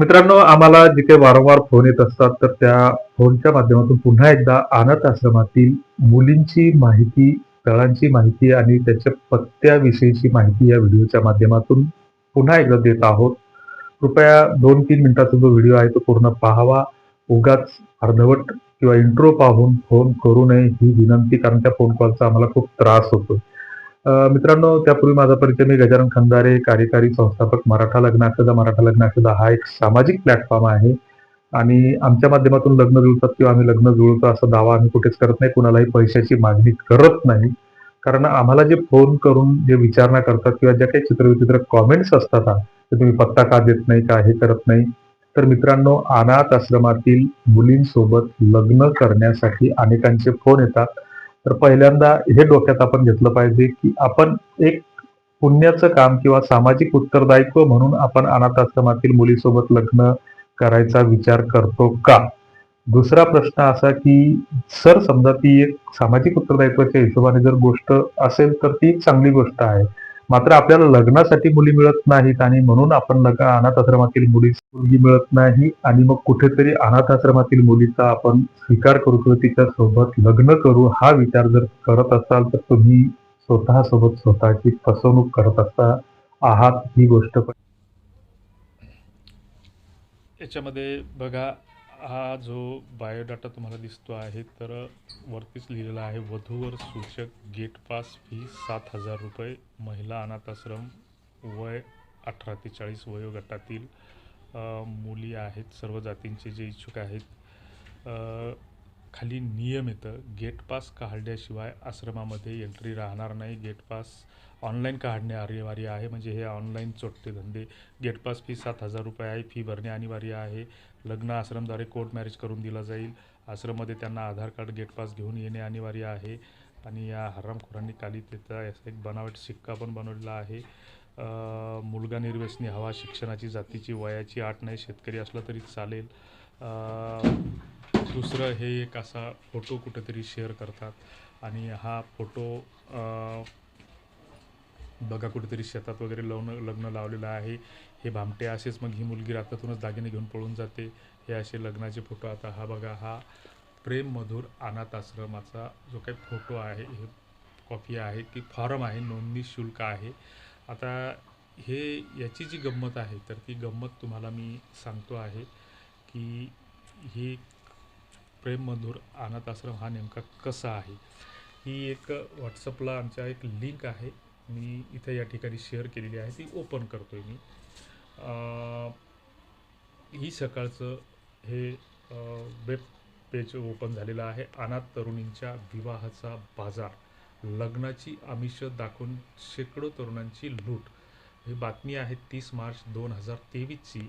मित्रांनो आम्हाला जिथे वारंवार फोन येत असतात तर त्या फोनच्या माध्यमातून पुन्हा एकदा अनाथ आश्रमातील मुलींची माहिती स्थळांची माहिती आणि त्याच्या पत्त्याविषयीची माहिती या व्हिडिओच्या माध्यमातून पुन्हा एकदा देत आहोत. कृपया दोन तीन मिनिटाचा जो व्हिडिओ आहे तो पूर्ण पाहावा. उगाच अर्धवट किंवा इंट्रो पाहून फोन करू नये ही विनंती कारण त्या फोन कॉलचा आम्हाला खूप त्रास होतो मित्रांनो त्यापूर्वी माझा परिचय मी गजानन खंदारे कार्यकारी संस्थापक मराठा लग्न मराठा लग्न हा एक सामाजिक प्लॅटफॉर्म आहे. आणि आमच्या माध्यमातून लग्न जुळतात किंवा आम्ही लग्न जुळतो असा दावा आम्ही कुठेच करत नाही. कुणालाही पैशाची मागणी करत नाही. कारण आम्हाला जे फोन करून जे विचारणा करतात किंवा ज्या काही चित्रविचित्र कॉमेंट्स असतात ते तुम्ही पत्ता का देत नाही का हे करत नाही? तर मित्रांनो अनाथ आश्रमातील मुलींसोबत लग्न करण्यासाठी अनेकांचे फोन येतात. तर पहिल्यांदा हे डोक्यात आपण घेतलं पाहिजे की आपण एक पुण्याचं काम किंवा सामाजिक उत्तरदायित्व म्हणून आपण अनाथ आश्रमातील मुलीसोबत लग्न करायचा विचार करतो का? दुसरा प्रश्न असा की सर समजा ती एक सामाजिक उत्तरदायित्वाच्या हिशोबाने जर गोष्ट असेल तर ती एक चांगली गोष्ट आहे. मात्र आपल्याला लग्नासाठी मुली मिळत नाहीत आणि म्हणून आपण लग्न अनाथ आश्रमातील मुली मुलगी मिळत नाही आणि मग कुठेतरी अनाथ आश्रमातील मुलीचा आपण स्वीकार करू किंवा तिच्या सोबत लग्न करू हा विचार जर करत असाल तर तुम्ही स्वतः सोबत स्वतःची फसवणूक करत असता आहात ही गोष्ट याच्यामध्ये बघा हा जो बायोडाटा तुम्हाला दिसतो आहे तर वरतीच लिहिलेला आहे वधूवर सूचक गेट पास फी सात हजार रुपये महिला अनाथाश्रम वय अठरा ते चाळीस वयोगटातील मुली आहेत सर्व जातींचे जे इच्छुक आहेत. खाली नियम येतं. गेट पास काढल्याशिवाय आश्रमामध्ये एंट्री राहणार नाही. गेट पास ऑनलाईन काढणे अनिवार्य आहे. म्हणजे हे ऑनलाईन चोटते धंदे. गेट पास फी सात हजार रुपये आहे. फी भरणे अनिवार्य आहे. लग्न आश्रमद्वारे कोर्ट मॅरेज करून दिला जाईल. आश्रममध्ये त्यांना आधार कार्ड गेट पास घेऊन येणे अनिवार्य आहे. आणि या हरामखोरांनी काली त्याचा याचा एक बनावट सिक्का पण बनवलेला आहे. मुलगा निर्व्यसनी हवा शिक्षणाची जातीची वयाची आठ नाही शेतकरी असला तरी चालेल. दुसरं हे एक असा फोटो कुठेतरी शेअर करतात. आणि हा फोटो बघा कुठेतरी शेतात वगैरे लग्न लग्न लावलेलं आहे. हे भामटे असेच मग ही मुलगी रात्रातूनच दागिने घेऊन पळून जाते. हे असे लग्नाचे फोटो. आता हा बघा हा प्रेम मधुर अनाथ आश्रमाचा जो काही फोटो आहे हे कॉपी आहे की फॉर्म आहे नोंदणी शुल्क आहे. आता हे याची जी गंमत आहे तर ती गंमत तुम्हाला मी सांगतो आहे की ही प्रेम मधुर अनाथ आश्रम हा नेमका कसा आहे? ही एक व्हॉट्सअपला आमच्या एक लिंक आहे. मी इथे या ठिकाणी शेअर केलेली आहे. ती ओपन करतो आहे मी ही सकाळचं हे वेब पेज ओपन झालेलं आहे. अनाथ तरुणींच्या विवाहाचा बाजार. लग्नाची आमिष दाखवून शेकडो तरुणांची लूट. ही बातमी आहे तीस मार्च दोन हजार तेवीसची.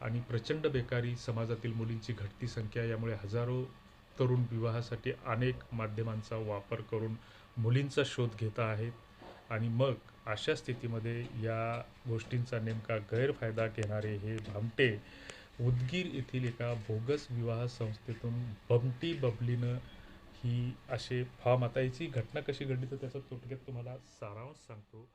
आणि प्रचंड बेकारी समाजातील मुलींची घटती संख्या यामुळे हजारो तरुण विवाहासाठी अनेक माध्यमांचा वापर करून मुलींचा शोध घेत आहेत. आणि मग अशा स्थितीमध्ये या गोष्टींचा नेमका गैरफायदा घेणारे हे भामटे उदगीर येथील एका बोगस विवाह संस्थेतून बमटी बबलीनं ही असे फॉर्म आता याची घटना कशी घडली तर त्याचा तुटक्यात तुम्हाला सारांश सांगतो.